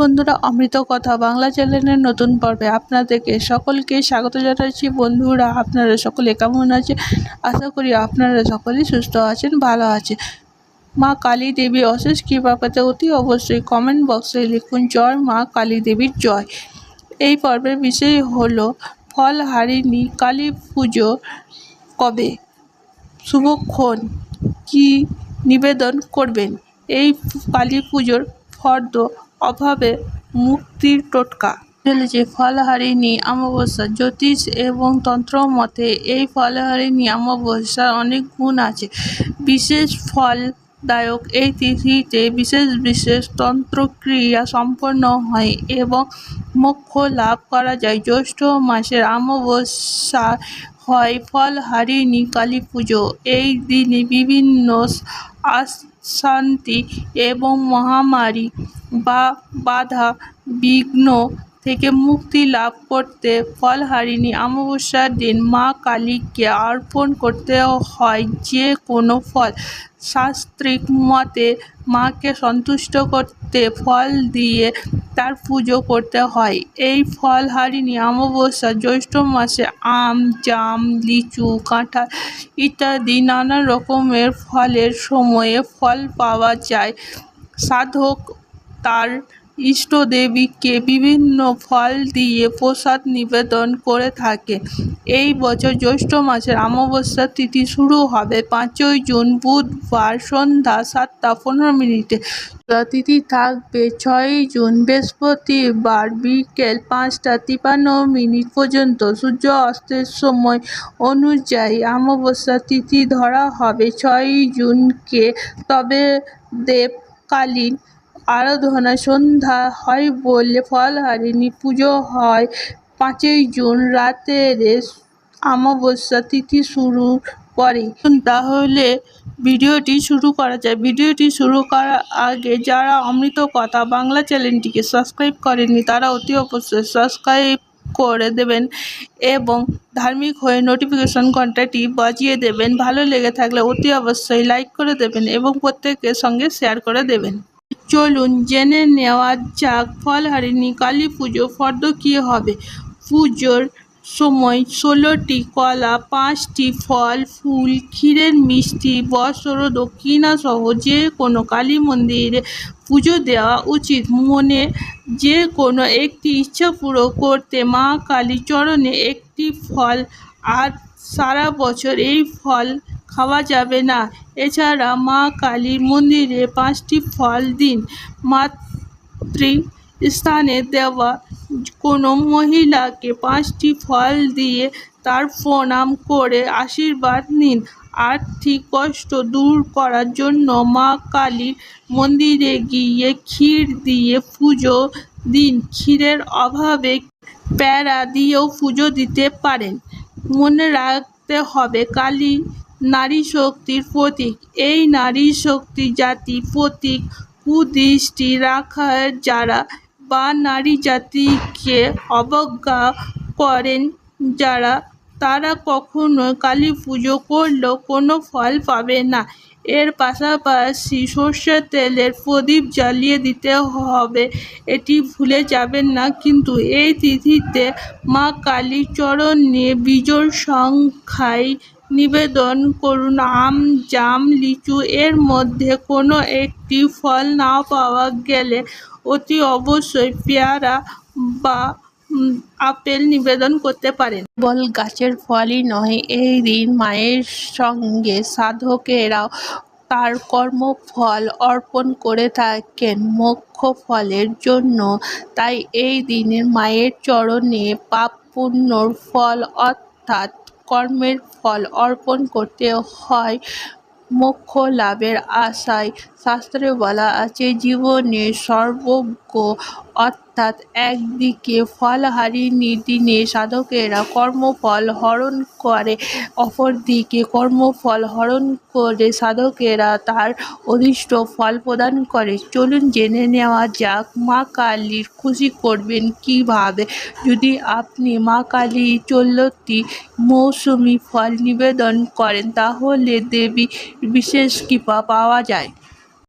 বন্ধুরা, অমৃত কথা বাংলা চ্যানেলের নতুন পর্বে আপনাদেরকে সকলকে স্বাগত জানাচ্ছি। বন্ধুরা, আপনারা সকলে কেমন আছে আশা করি আপনারা সকলেই সুস্থ আছেন, ভালো আছে মা কালী দেবী অশেষ কৃপা পেতে অতি অবশ্যই কমেন্ট বক্সে লিখুন, জয় মা কালী দেবীর জয়। এই পর্বের বিষয় হলো, ফল হারিনি কালী পুজো কবে? শুভক্ষণ কি নিবেদন করবেন? এই কালী পুজোর ফর্দ অভাবে মুক্তির টোটকা। চলেছে ফলহারিণী অমাবস্যা, জ্যোতিষ এবং তন্ত্র মতে এই ফলহারিণী অমাবস্যার অনেক গুণ আছে। বিশেষ ফলদায়ক এই তিথিতে বিশেষ বিশেষ তন্ত্রক্রিয়া সম্পন্ন হয় এবং মোক্ষ লাভ করা যায়। জ্যৈষ্ঠ মাসের অমাবস্যা হয় ফলহারিণী কালী পুজো এই দিনে বিভিন্ন অশান্তি এবং মহামারী বা বাধা বিঘ্ন থেকে মুক্তি লাভ করতে ফলহারিণী অমাবস্যার দিন মা কালীকে অর্পণ করতে হয় যে কোনো ফল। শাস্ত্রিক মতে মাকে সন্তুষ্ট করতে ফল দিয়ে তার পুজো করতে হয়। এই ফলহারিণী অমাবস্যা, জ্যৈষ্ঠ মাসে আম, জাম, লিচু, কাঁঠাল ইত্যাদি নানা রকমের ফলের সময়ে ফল পাওয়া যায়। সাধক তার ইষ্টদেবীকে বিভিন্ন ফল দিয়ে প্রসাদ নিবেদন করে থাকে। এই বছর জ্যৈষ্ঠ মাসের অমাবস্যা তিথি শুরু হবে পাঁচই জুন, বুধবার সন্ধ্যা সাতটা পনেরো মিনিটে। তিথি থাকবে ছয়ই জুন, বৃহস্পতিবার বিকেল পাঁচটা তিপান্ন মিনিট পর্যন্ত। সূর্য অস্তের সময় অনুযায়ী অমাবস্যা তিথি ধরা হবে। ছয়ই জুনকে তবে দেবকালীন আরাধনা সন্ধ্যা হয় বলে ফলহারিণী পুজো হয়। পাঁচই জুন রাতের অমাবস্যা তিথি শুরু করে তাহলে ভিডিওটি শুরু করা যায়। ভিডিওটি শুরু করার আগে যারা অমৃত কথা বাংলা চ্যানেলটিকে সাবস্ক্রাইব করেননি, তারা অতি অবশ্যই সাবস্ক্রাইব করে দেবেন এবং ধার্মিক হয়ে নোটিফিকেশন ঘন্টাটি বাজিয়ে দেবেন। ভালো লেগে থাকলে অতি অবশ্যই লাইক করে দেবেন এবং প্রত্যেকের সঙ্গে শেয়ার করে দেবেন। চলুন জেনে নেওয়া যাক ফলহারিণী কালী পুজো ফর্দ কী হবে? পুজোর সময় ষোলোটি কলা, পাঁচটি ফল, ফুল, ক্ষীরের মিষ্টি বস্ত্র দক্ষিণাসহ যে কোনো কালী মন্দিরে পুজো দেওয়া উচিত। মনে যে কোনো একটি ইচ্ছা পুরো করতে মা কালী চরণে একটি ফল আর সারা বছর এই ফল খাওয়া যাবে না। এছাড়া মা কালীর মন্দিরে পাঁচটি ফল দিন। মাতৃ স্থানে দেওয়া কোনো মহিলাকে পাঁচটি ফল দিয়ে তার প্রণাম করে আশীর্বাদ নিন। আর্থিক কষ্ট দূর করার জন্য মা কালীর মন্দিরে গিয়ে ক্ষীর দিয়ে পুজো দিন। ক্ষীরের অভাবে প্যারা দিয়েও পুজো দিতে পারেন। মনে রাখতে হবে কালী নারী শক্তির প্রতীক। এই নারী শক্তি জাতি প্রতীক কুদৃষ্টি রাখার যারা বা নারী জাতিকে অবজ্ঞা করেন যারা, তারা কখনো কালী পুজো করলেও কোনো ফল পাবে না। এর পাশাপাশি সর্ষের তেলের প্রদীপ জ্বালিয়ে দিতে হবে, এটি ভুলে যাবেন না। কিন্তু এই তিথিতে মা কালীর চরণে বিজোড় সংখ্যায় নিবেদন করুন। আম, জাম, লিচু, এর মধ্যে কোনো একটি ফল না পাওয়া গেলে অতি অবশ্যই পেয়ারা বা আপেল নিবেদন করতে পারেন। বল গাছের ফলই নয় এই দিন মায়ের সঙ্গে সাধকেরাও তার কর্মফল অর্পণ করে থাকেন মোক্ষ ফলের জন্য। তাই এই দিনে মায়ের চরণে পাপ পুণ্যর ফল অর্থাৎ কর্মের ফল অর্পণ করতে হয়। মোক্ষ লাভের আশায় শাস্ত্রে বলা আছে জীবনে সর্বজ্ঞ অর্থাৎ একদিকে ফলহারিণী দিনে সাধকেরা কর্মফল হরণ করে, অপরদিকে কর্মফল হরণ করে সাধকেরা তার অদৃষ্ট ফল প্রদান করে। চলুন জেনে নেওয়া যাক, মা কালীর খুশি করবেন কীভাবে? যদি আপনি মা কালী চোদ্দটি মৌসুমি ফল নিবেদন করেন, তাহলে দেবী বিশেষ কৃপা পাওয়া যায়।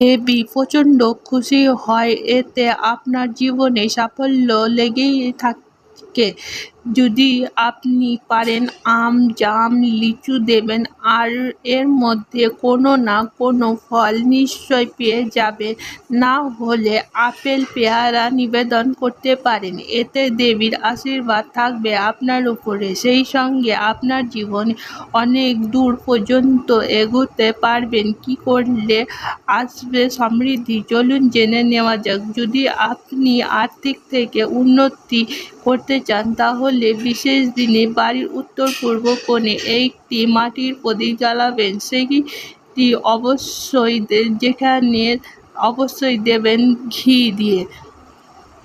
দেবী প্রচণ্ড খুশি হয় এতে আপনার জীবনে সাফল্য লেগেই থাকে। যদি আপনি পারেন, আম, জাম, লিচু দেবেন, আর এর মধ্যে কোনো না কোনো ফল নিশ্চয় পেয়ে যাবে না হলে আপেল পেয়ারা নিবেদন করতে পারেন। এতে দেবীর আশীর্বাদ থাকবে আপনার উপরে। সেই সঙ্গে আপনার জীবনে অনেক দূর পর্যন্ত এগোতে পারবেন। কি করলে আসবে সমৃদ্ধি? চলুন জেনে নেওয়া যাক। যদি আপনি আর্থিক থেকে উন্নতি করতে চান, তাহলে বিশেষ দিনে বাড়ির উত্তর পূর্ব কোণে একটি মাটির প্রদীপ জ্বালাবেন। সেটি অবশ্যই যেখানে অবশ্যই দেবেন ঘি দিয়ে।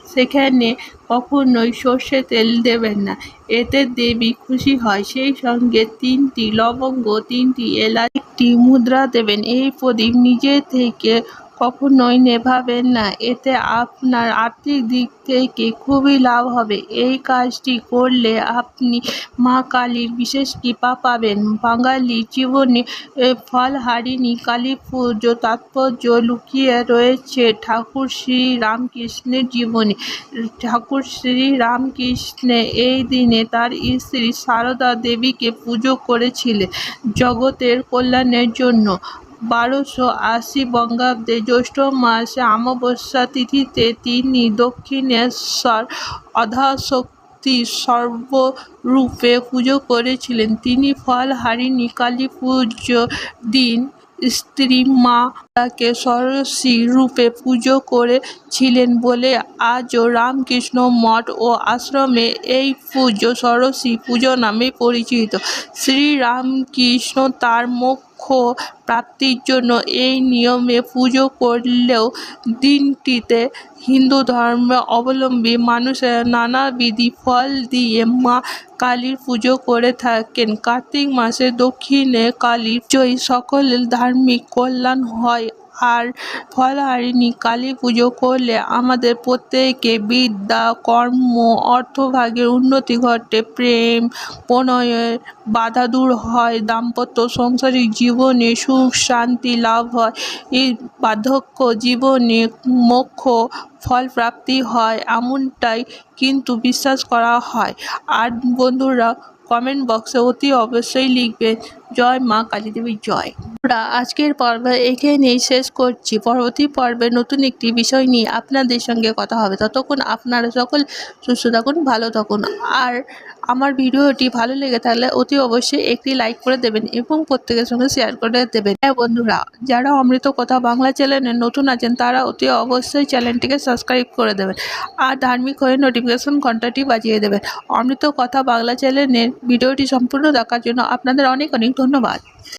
সেখানে কখনোই সর্ষে তেল দেবেন না। এতে দেবী খুশি হয়। সেই সঙ্গে তিনটি লবঙ্গ, তিনটি এলাচ, একটি মুদ্রা দেবেন। এই প্রদীপ নিজে থেকে কখনোই নেভাবেন না। এতে আপনার আর্থিক দিক থেকে খুবই লাভ হবে। এই কাজটি করলে আপনি মা কালীর বিশেষ কৃপা পাবেন। বাঙালি জীবনে ফলহারিণী কালী পুজো তাৎপর্য লুকিয়ে রয়েছে ঠাকুর শ্রী রামকৃষ্ণের জীবনে। ঠাকুর শ্রী রামকৃষ্ণ এই দিনে তার স্ত্রী সারদা দেবীকে পুজো করেছিলেন জগতের কল্যাণের জন্য। বারোশো আশি বঙ্গাব্দে জ্যৈষ্ঠ মাসে অমাবস্যা তিথিতে তিনি দক্ষিণেশ্বর অধাশক্তি সর্বরূপে পুজো করেছিলেন। তিনি ফলহারিণী কালী পুজো দিন, স্ত্রী মা তাকে ষোড়শী রূপে পুজো করেছিলেন বলে আজও রামকৃষ্ণ মঠ ও আশ্রমে এই পুজো ষোড়শী পুজো নামে পরিচিত। শ্রীরামকৃষ্ণ তার মোক্ষ প্রাপ্তির জন্য এই নিয়মে পুজো করলেও দিনটিতে হিন্দু ধর্ম অবলম্বী মানুষেরা নানাবিধ ফল দিয়ে মা কালীর পুজো করে থাকেন। কার্তিক মাসে দক্ষিণে কালীর জয়ী সকলের ধার্মিক কল্যাণ হয়। আর ফলহারিণী কালী পুজো করলে আমাদের প্রত্যেকে বিদ্যা, কর্ম, অর্থভাগের উন্নতি ঘটে, প্রেম, প্রণয়ের বাধা দূর হয়, দাম্পত্য সংসারিক জীবনে সুখ, শান্তি লাভ হয়, এই বার্ধক্য জীবনে মোক্ষ ফল প্রাপ্তি হয়, এমনটাই কিন্তু বিশ্বাস করা হয়। আর বন্ধুরা কমেন্ট বক্সে অতি অবশ্যই লিখবেন জয় মা কালী দেবী জয়। আমরা আজকের পর্ব এখানেই শেষ করছি। পরবর্তী পর্বে নতুন একটি বিষয় নিয়ে আপনাদের সঙ্গে কথা হবে। ততক্ষণ আপনারা সকল সুস্থ থাকুন, ভালো থাকুন। আর আমার ভিডিওটি ভালো লেগে থাকলে অতি অবশ্যই একটি লাইক করে দেবেন এবং প্রত্যেকের সঙ্গে শেয়ার করে দেবেন। হ্যাঁ বন্ধুরা, যারা অমৃত কথা বাংলা চ্যানেলে নতুন আছেন, তারা অতি অবশ্যই চ্যানেলটিকে সাবস্ক্রাইব করে দেবেন আর ধার্মিক হয়ে নোটিফিকেশন ঘন্টাটি বাজিয়ে দেবেন। অমৃত কথা বাংলা চ্যানেলের ভিডিওটি সম্পূর্ণ দেখার জন্য আপনাদের অনেক অনেক ধন্যবাদ।